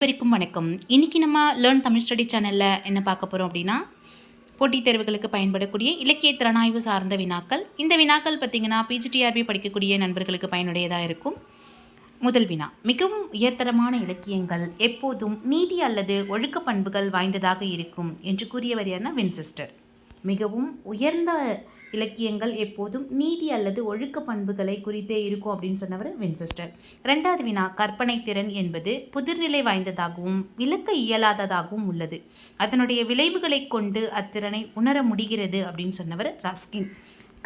வரைக்கும் வணக்கம். இன்னைக்கு நம்ம லேர்ன் தமிழ் ஸ்டடி சேனலில் என்ன பார்க்க போகிறோம் அப்படின்னா போட்டித் தேர்வுகளுக்கு பயன்படக்கூடிய இலக்கிய திறனாய்வு சார்ந்த வினாக்கள். இந்த வினாக்கள் பார்த்திங்கன்னா பிஜிடிஆர்பி படிக்கக்கூடிய நண்பர்களுக்கு பயனுடையதாக இருக்கும். முதல் வினா மிகவும் உயர்தரமான இலக்கியங்கள் எப்போதும் நீதி அல்லது ஒழுக்க பண்புகள் வாய்ந்ததாக இருக்கும் என்று கூறியவர் யாருன்னா வின்செஸ்டர் மிகவும் உயர்ந்த இலக்கியங்கள் எப்போதும் நீதி அல்லது ஒழுக்க பண்புகளை குறித்தே இருக்கும் அப்படின்னு சொன்னவர் வின்செஸ்டர். ரெண்டாவது வினா கற்பனை திறன் என்பது புதிர்நிலை வாய்ந்ததாகவும் விளக்க இயலாததாகவும் உள்ளது. அதனுடைய விளைவுகளை கொண்டு அத்திறனை உணர முடிகிறது அப்படின்னு சொன்னவர் ரஸ்கின்.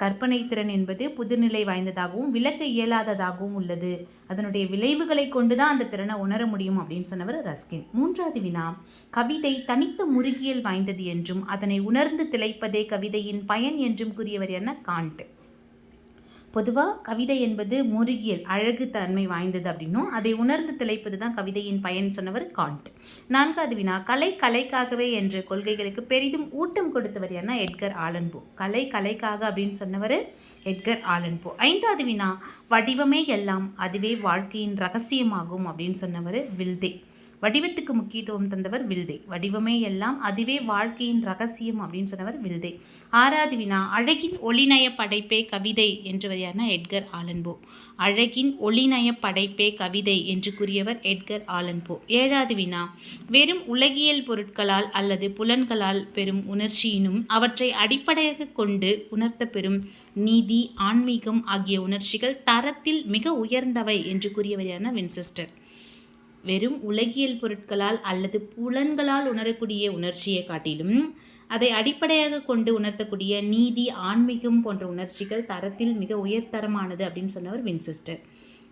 கற்பனை திறன் என்பது புதுநிலை வாய்ந்ததாகவும் விளக்க இயலாததாகவும் உள்ளது. அதனுடைய விளைவுகளை கொண்டு தான் அந்த திறனை உணர முடியும் அப்படின்னு சொன்னவர் ரஸ்கின். மூன்றாவது வினா கவிதை தனித்த முருகியல் வாய்ந்தது என்றும் அதனை உணர்ந்து திளைப்பதே கவிதையின் பயன் என்றும் கூறியவர் என்ன? காண்ட் பொதுவாக கவிதை என்பது முருகியல் அழகு தன்மை வாய்ந்தது அப்படின்னும் அதை உணர்ந்து திளைப்பது தான் கவிதையின் பயன் சொன்னவர் காண்ட் நான்காவது வினா கலை கலைக்காகவே என்ற கொள்கைகளுக்கு பெரிதும் ஊட்டம் கொடுத்தவர் என்ன எட்கர் ஆலன்போ. கலை கலைக்காக அப்படின்னு சொன்னவர் எட்கர் ஆலன்போ. ஐந்தாவது வினா வடிவமே எல்லாம் அதுவே வாழ்க்கையின் ரகசியமாகும் அப்படின்னு சொன்னவர் வில்தே. வடிவத்துக்கு முக்கியத்துவம் தந்தவர் வில்தே. வடிவமே எல்லாம் அதுவே வாழ்க்கையின் ரகசியம் அப்படின்னு சொன்னவர் வில்தே. ஆறாவது வினா அழகின் ஒளிநய படைப்பே கவிதை என்றவர் யாருன்னா எட்கர் ஆலன்போ. அழகின் ஒளிநய படைப்பே கவிதை என்று கூறியவர் எட்கர் ஆலன்போ. ஏழாவது வினா வெறும் உலகியல் பொருட்களால் அல்லது புலன்களால் பெறும் உணர்ச்சியினும் அவற்றை அடிப்படையாக கொண்டு உணர்த்த பெறும் நீதி ஆன்மீகம் ஆகிய உணர்ச்சிகள் தரத்தில் மிக உயர்ந்தவை என்று கூறியவர் வின்செஸ்டர். வெறும் உலகியல் பொருட்களால் அல்லது புலன்களால் உணரக்கூடிய உணர்ச்சியை காட்டிலும் அதை அடிப்படையாக கொண்டு உணர்த்தக்கூடிய நீதி ஆன்மீகம் போன்ற உணர்ச்சிகள் தரத்தில் மிக உயர்தரமானது அப்படின்னு சொன்னவர் வின்செஸ்டர்.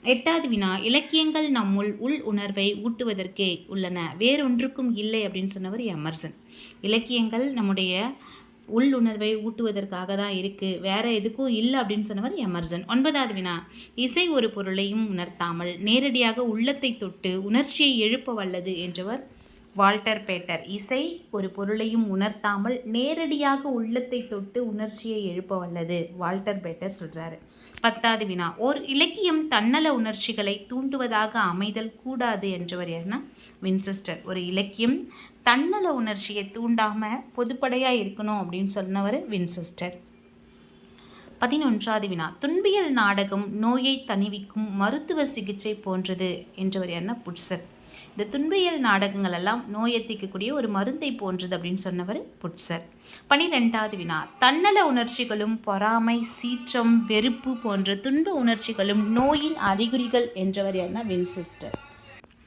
எட்டாவது வினா இலக்கியங்கள் நம்முள் உள் உணர்வை ஊட்டுவதற்கே உள்ளன வேறொன்றுக்கும் இல்லை அப்படின்னு சொன்னவர் எமர்சன். இலக்கியங்கள் நம்முடைய உள்ளுணர்வை ஊட்டுவதற்காக தான் இருக்குது வேறு எதுக்கும் இல்லை அப்படின்னு சொன்னவர் எமர்சன் ஒன்பதாவது வினா. இசை ஒரு பொருளையும் உணர்த்தாமல் நேரடியாக உள்ளத்தை தொட்டு உணர்ச்சியை எழுப்ப வல்லது என்றவர் வால்டர் பேட்டர். இசை ஒரு பொருளையும் உணர்த்தாமல் நேரடியாக உள்ளத்தை தொட்டு உணர்ச்சியை எழுப்ப வல்லது வால்டர் பேட்டர் சொல்கிறாரு பத்தாவது வினா ஓர் இலக்கியம் தன்னல உணர்ச்சிகளை தூண்டுவதாக அமைதல் கூடாது என்றவர் யாருன்னா வின்செஸ்டர். ஒரு இலக்கியம் தன்னல உணர்ச்சியை தூண்டாமல் பொதுப்படையாக இருக்கணும் அப்படின்னு சொன்னவர் வின்செஸ்டர். பதினொன்றாவது வினா துன்பியல் நாடகம் நோயை தணிவிக்கும் மருத்துவ சிகிச்சை போன்றது என்றவர் யாருன்னா புட்சர். இந்த துன்பியல் நாடகங்கள் எல்லாம் நோயத்திக்கக்கூடிய ஒரு மருந்தை போன்றது அப்படின்னு சொன்னவர் புட்சர். பனிரெண்டாவது வினா தன்னல உணர்ச்சிகளும் பொறாமை சீற்றம் வெறுப்பு போன்ற துன்ப உணர்ச்சிகளும் நோயின் அறிகுறிகள் என்றவர் யாருன்னா வின்சிஸ்டர்.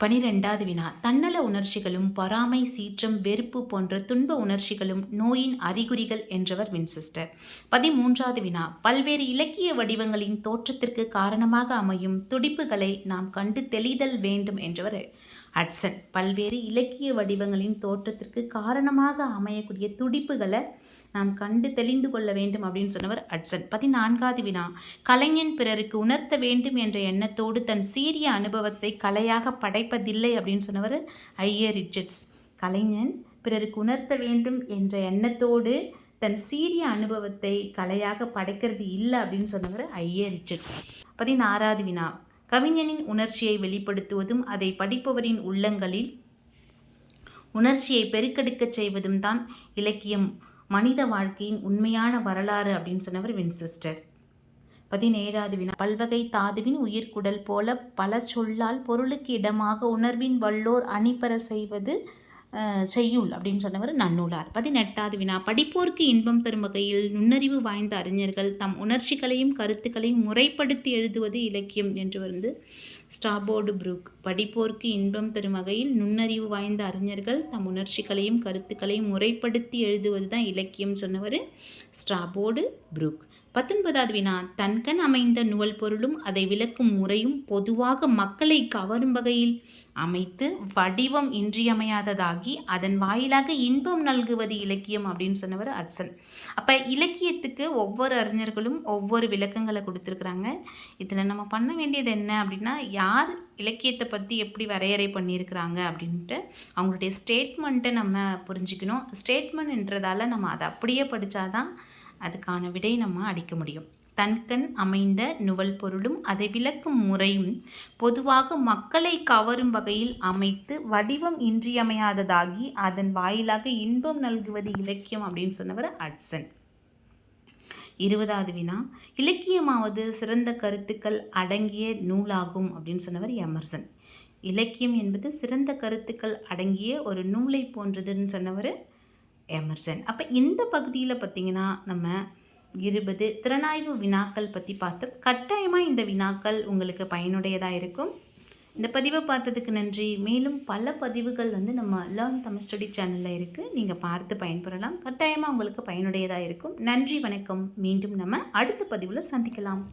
பனிரெண்டாவது வினா. தன்னல உணர்ச்சிகளும் பொறாமை சீற்றம் வெறுப்பு போன்ற துன்ப உணர்ச்சிகளும் நோயின் அறிகுறிகள் என்றவர் வின்சிஸ்டர். பதிமூன்றாவது வினா. பல்வேறு இலக்கிய வடிவங்களின் தோற்றத்திற்கு காரணமாக அமையும் துடிப்புகளை நாம் கண்டு தெளிதல் வேண்டும் என்றவர் அட்சன் பல்வேறு இலக்கிய வடிவங்களின் தோற்றத்திற்கு காரணமாக அமையக்கூடிய துடிப்புகளை நாம் கண்டு தெளிந்து கொள்ள வேண்டும் அப்படின்னு சொன்னவர் அட்சன். பதினான்காவது வினா. கலைஞன் பிறருக்கு உணர்த்த வேண்டும் என்ற எண்ணத்தோடு தன் சீரிய அனுபவத்தை கலையாக படைப்பதில்லை அப்படின்னு சொன்னவர் ஐயர் ரிச்சர்ட்ஸ். கலைஞன் பிறருக்கு உணர்த்த வேண்டும் என்ற எண்ணத்தோடு தன் சீரிய அனுபவத்தை கலையாக படைக்கிறது இல்லை அப்படின்னு சொன்னவர் ஐயர் ரிச்சர்ட்ஸ். பதினாறாவது வினா. கவிஞனின் உணர்ச்சியை வெளிப்படுத்துவதும் அதை படிப்பவரின் உள்ளங்களில் உணர்ச்சியை பெருக்கெடுக்கச் செய்வதும் தான் இலக்கியம். மனித வாழ்க்கையின் உண்மையான வரலாறு அப்படின்னு சொன்னவர் வின்செஸ்டர் பதினேழாவது வினா. பல்வகை தாதுவின் உயிர்க்குடல் போல பல சொல்லால் பொருளுக்கு இடமாக உணர்வின் வல்லோர் அணிபெற செய்வது செய்யுள் அப்படின்னு சொன்னவர் நன்னூலார். பதினெட்டாவது வினா. படிப்போருக்கு இன்பம் தரும் வகையில் நுண்ணறிவு வாய்ந்த அறிஞர்கள் தம் உணர்ச்சிகளையும் கருத்துக்களையும் முறைப்படுத்தி எழுதுவது இலக்கியம் என்று வந்து ஸ்டாபோர்டு புரூக். படிப்போருக்கு இன்பம் தரும் வகையில் நுண்ணறிவு வாய்ந்த அறிஞர்கள் தம் உணர்ச்சிகளையும் கருத்துக்களையும் முறைப்படுத்தி எழுதுவது தான் இலக்கியம் சொன்னவர் ஸ்ட்ராபோர்டு புரூக். பத்தொன்பதாவது வினா தன்கண் அமைந்த நுவல் பொருளும் அதை விளக்கும் முறையும் பொதுவாக மக்களை கவரும் வகையில் அமைத்து வடிவம் இன்றியமையாததாகி அதன் வாயிலாக இன்பம் நல்குவது இலக்கியம் அப்படின்னு சொன்னவர் அட்சன். அப்போ இலக்கியத்துக்கு ஒவ்வொரு அறிஞர்களும் ஒவ்வொரு விளக்கங்களை கொடுத்துருக்குறாங்க. இதில் நம்ம பண்ண வேண்டியது என்ன அப்படின்னா யார் இலக்கியத்தை பற்றி எப்படி வரையறை பண்ணியிருக்கிறாங்க அப்படின்ட்டு அவங்களுடைய ஸ்டேட்மெண்ட்டை நம்ம புரிஞ்சுக்கணும். ஸ்டேட்மெண்ட்ன்றதால நம்ம அதை அப்படியே படித்தாதான் அதுக்கான விடை நம்ம அடிக்க முடியும். தன்கண் அமைந்த நுவல் பொருளும் அதை விளக்கும் முறையும் பொதுவாக மக்களை கவரும் வகையில் அமைத்து வடிவம் இன்றியமையாததாகி அதன் வாயிலாக இன்பம் நல்குவது இலக்கியம் அப்படின்னு சொன்னவர் அட்சன் இருபதாவது வினா இலக்கியமாவது சிறந்த கருத்துக்கள் அடங்கிய நூலாகும் அப்படின்னு சொன்னவர் எமர்சன். இலக்கியம் என்பது சிறந்த கருத்துக்கள் அடங்கிய ஒரு நூலை போன்றதுன்னு சொன்னவர் எமர்சன். அப்போ இந்த பகுதியில் பார்த்திங்கன்னா நம்ம இருபது திறனாய்வு வினாக்கள் பற்றி பார்த்தோம். கட்டாயமாக இந்த வினாக்கள் உங்களுக்கு பயனுடையதாக இருக்கும். இந்த பதிவை பார்த்ததுக்கு நன்றி. மேலும் பல பதிவுகள் வந்து நம்ம லேர்ன் தமிழ் ஸ்டடி சேனலில் இருக்குது நீங்கள் பார்த்து பயன்பெறலாம். கட்டாயமாக உங்களுக்கு பயனுடையதாக இருக்கும். நன்றி வணக்கம். மீண்டும் நம்ம அடுத்த பதிவில் சந்திக்கலாம்.